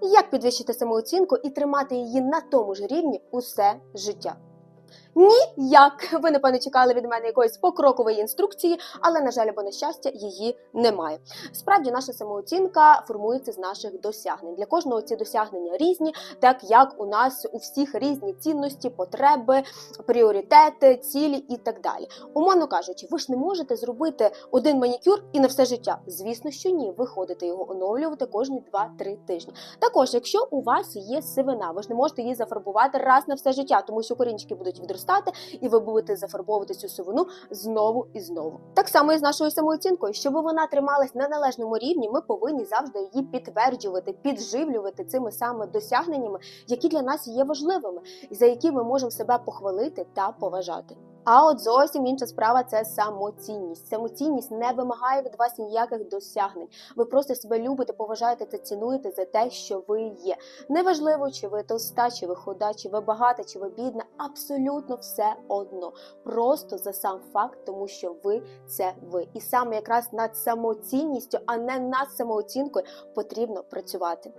Як підвищити самооцінку і тримати її на тому ж рівні усе життя? Ніяк! Ви, напевно, чекали від мене якоїсь покрокової інструкції, але, на жаль, або на щастя, її немає. Справді, наша самооцінка формується з наших досягнень. Для кожного ці досягнення різні, так як у нас у всіх різні цінності, потреби, пріоритети, цілі і так далі. Умовно кажучи, ви ж не можете зробити один манікюр і на все життя. Звісно, що ні. Ви ходите його оновлювати кожні 2-3 тижні. Також, якщо у вас є сивина, ви ж не можете її зафарбувати раз на все життя, тому що корінчики будуть відростати, і ви будете зафарбовувати цю сивину знову і знову. Так само і з нашою самооцінкою, щоб вона трималась на належному рівні, ми повинні завжди її підтверджувати, підживлювати цими саме досягненнями, які для нас є важливими, і за які ми можемо себе похвалити та поважати. А от зовсім інша справа це самоцінність. Самоцінність не вимагає від вас ніяких досягнень. Ви просто себе любите, поважаєте та цінуєте за те, що ви є. Неважливо, чи ви толста, чи ви худа, чи ви багата, чи ви бідна. Абсолютно все одно. Просто за сам факт, тому що ви це ви. І саме якраз над самоцінністю, а не над самооцінкою потрібно працювати.